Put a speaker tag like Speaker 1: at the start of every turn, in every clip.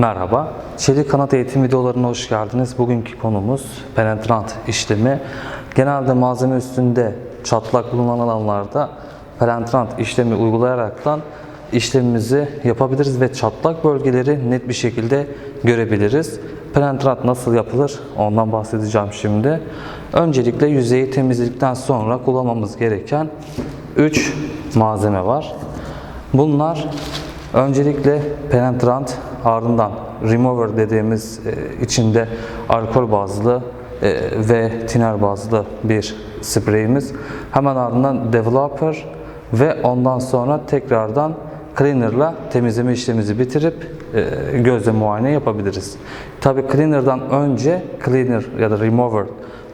Speaker 1: Merhaba, Çelik Kanat eğitim videolarına hoş geldiniz. Bugünkü konumuz penetrant işlemi. Genelde malzeme üstünde çatlak bulunan alanlarda penetrant işlemi uygulayaraktan işlemimizi yapabiliriz ve çatlak bölgeleri net bir şekilde görebiliriz. Penetrant nasıl yapılır ondan bahsedeceğim şimdi. Öncelikle yüzeyi temizledikten sonra kullanmamız gereken 3 malzeme var. Bunlar öncelikle penetrant ardından remover dediğimiz e, içinde alkol bazlı e, ve tiner bazlı bir spreyimiz. Hemen ardından developer ve ondan sonra tekrardan cleaner'la temizleme işlemimizi bitirip e, gözle muayene yapabiliriz. Tabi cleaner'dan önce cleaner ya da remover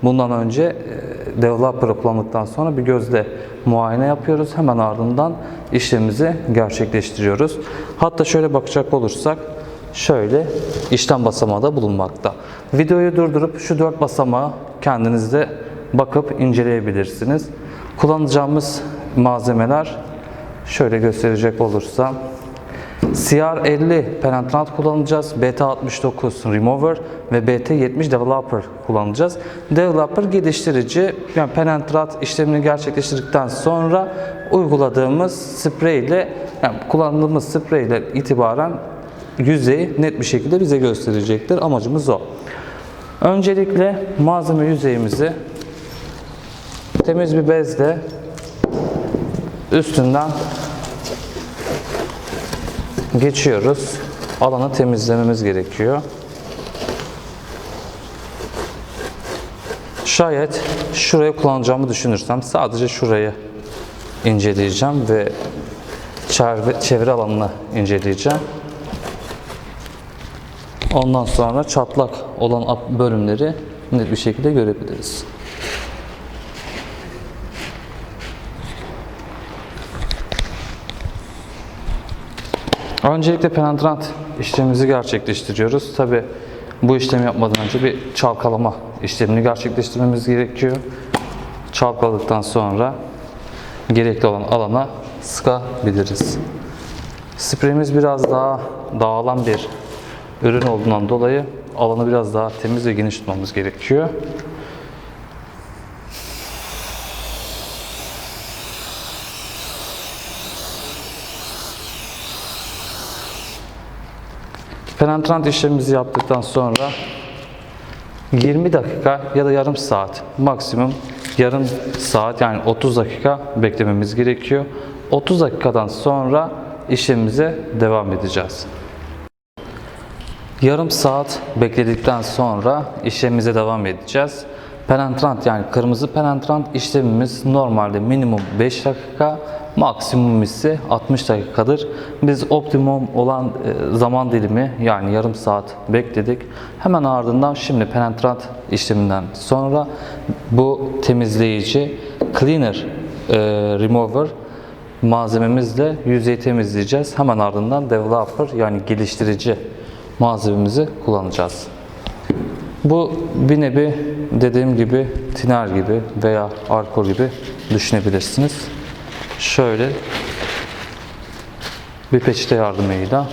Speaker 1: bundan önce e, developer'ı kullandıktan sonra bir gözle muayene yapıyoruz. Hemen ardından işlemimizi gerçekleştiriyoruz. Hatta şöyle bakacak olursak şöyle işlem basamağı da bulunmakta. Videoyu durdurup şu dört basamağı kendiniz de bakıp inceleyebilirsiniz. Kullanacağımız malzemeler şöyle gösterecek olursam CR50 penetrant kullanacağız. BT69 remover ve BT70 developer kullanacağız. Developer geliştirici yani penetrant işlemini gerçekleştirdikten sonra uyguladığımız sprey ile yani kullandığımız sprey ile itibaren yüzeyi net bir şekilde bize gösterecektir. Amacımız o. Öncelikle malzeme yüzeyimizi temiz bir bezle üstünden geçiyoruz. Alanı temizlememiz gerekiyor. Şayet şurayı kullanacağımı düşünürsem sadece şurayı inceleyeceğim ve çevre, çevre alanını inceleyeceğim. Ondan sonra çatlak olan bölümleri net bir şekilde görebiliriz. Öncelikle penetrant işlemimizi gerçekleştiriyoruz. Tabi bu işlemi yapmadan önce bir çalkalama işlemini gerçekleştirmemiz gerekiyor. Çalkaladıktan sonra gerekli olan alana sıkabiliriz. Spreyimiz biraz daha dağılan bir ürün olduğundan dolayı alanı biraz daha temiz ve geniş tutmamız gerekiyor. Penetrant işlemimizi yaptıktan sonra 20 dakika ya da yarım saat maksimum yarım saat yani 30 dakika beklememiz gerekiyor. 30 dakikadan sonra işlemimize devam edeceğiz. Yarım saat bekledikten sonra işlemimize devam edeceğiz. Penetrant yani kırmızı penetrant işlemimiz normalde minimum 5 dakika, maksimum ise 60 dakikadır. Biz optimum olan e, zaman dilimi yani yarım saat bekledik. Hemen ardından şimdi penetrant işleminden sonra bu temizleyici cleaner e, remover malzememizle yüzeyi temizleyeceğiz. Hemen ardından developer yani geliştirici malzememizi kullanacağız. Bu bir nevi dediğim gibi tiner gibi veya alkol gibi düşünebilirsiniz. Şöyle bir peçete yardımıyla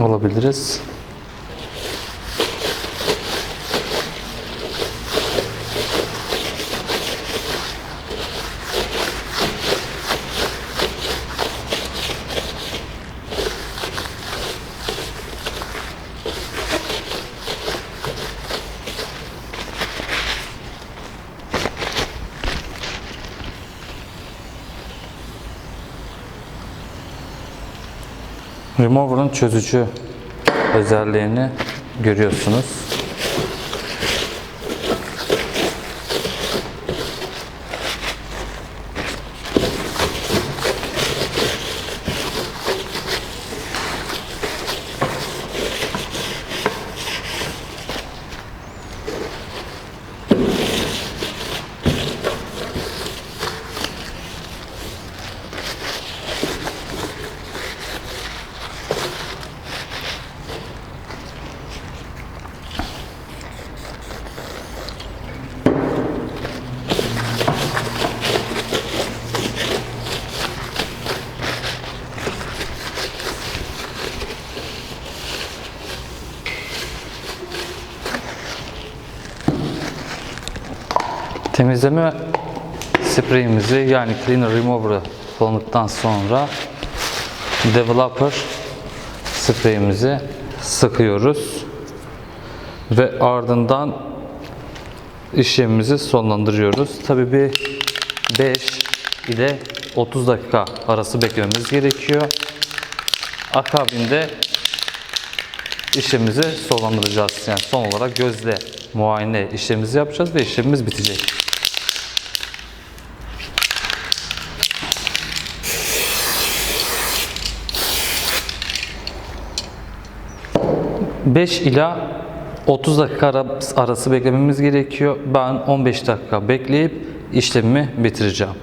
Speaker 1: olabiliriz. Remover'ın çözücü özelliğini görüyorsunuz. Temizleme spreyimizi yani Cleaner Remover'ı kullandıktan sonra Developer spreyimizi sıkıyoruz ve ardından işlemimizi sonlandırıyoruz. Tabii bir 5 ile 30 dakika arası beklememiz gerekiyor. Akabinde işlemimizi sonlandıracağız. Yani son olarak gözle muayene işlemimizi yapacağız ve işlemimiz bitecek. ...5 ila 30 dakika ara- arası beklememiz gerekiyor. Ben 15 dakika bekleyip işlemimi bitireceğim.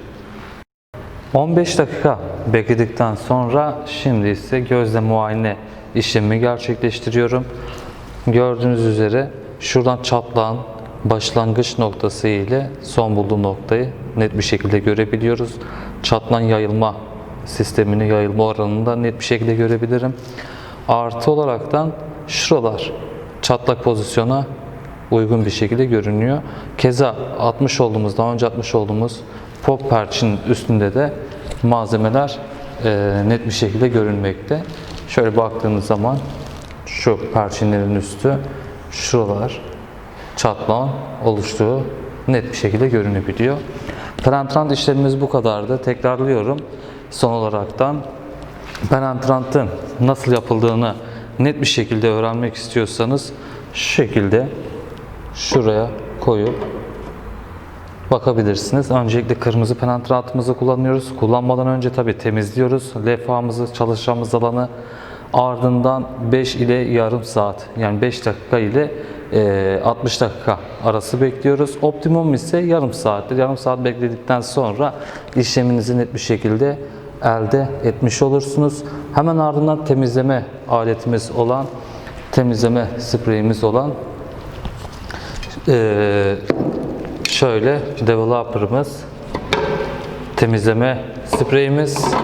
Speaker 1: 15 dakika bekledikten sonra şimdi ise gözle muayene işlemi gerçekleştiriyorum. Gördüğünüz üzere şuradan çatlağın başlangıç noktası ile son bulduğu noktayı net bir şekilde görebiliyoruz. Çatlağın yayılma sistemini, yayılma oranını da net bir şekilde görebilirim. Artı olaraktan şuralar çatlak pozisyona uygun bir şekilde görünüyor. Keza atmış olduğumuz, daha önce atmış olduğumuz pop perçinin üstünde de malzemeler e, net bir şekilde görünmekte. Şöyle baktığınız zaman şu perçinlerin üstü, şuralar çatlağın oluştuğu net bir şekilde görünebiliyor. Penetrant işlemimiz bu kadardı. Tekrarlıyorum. Son olaraktan penetrantın nasıl yapıldığını net bir şekilde öğrenmek istiyorsanız şu şekilde şuraya koyup bakabilirsiniz. Öncelikle kırmızı penetrantımızı kullanıyoruz. Kullanmadan önce tabi temizliyoruz. Levhamızı, çalışacağımız alanı ardından 5 ile yarım saat yani 5 dakika ile e, 60 dakika arası bekliyoruz. Optimum ise yarım saattir. Yarım saat bekledikten sonra işleminizi net bir şekilde elde etmiş olursunuz. Hemen ardından temizleme aletimiz olan temizleme spreyimiz olan eee, şöyle developer'ımız temizleme spreyimiz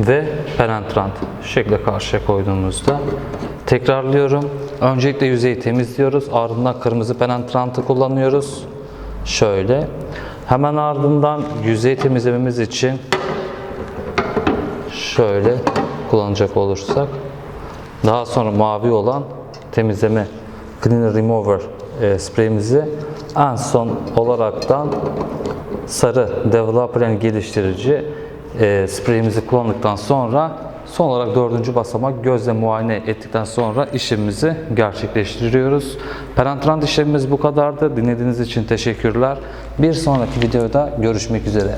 Speaker 1: ve penetrant şu şekilde karşıya koyduğumuzda tekrarlıyorum. Öncelikle yüzeyi temizliyoruz. Ardından kırmızı penetrantı kullanıyoruz. Şöyle. Hemen ardından yüzey temizlememiz için şöyle kullanacak olursak daha sonra mavi olan temizleme Cleaner Remover e, spreyimizi en son olaraktan sarı Developer geliştirici e, spreyimizi kullandıktan sonra son olarak dördüncü basamak gözle muayene ettikten sonra işlemimizi gerçekleştiriyoruz. Penetrant işlemimiz bu kadardı. Dinlediğiniz için teşekkürler. Bir sonraki videoda görüşmek üzere.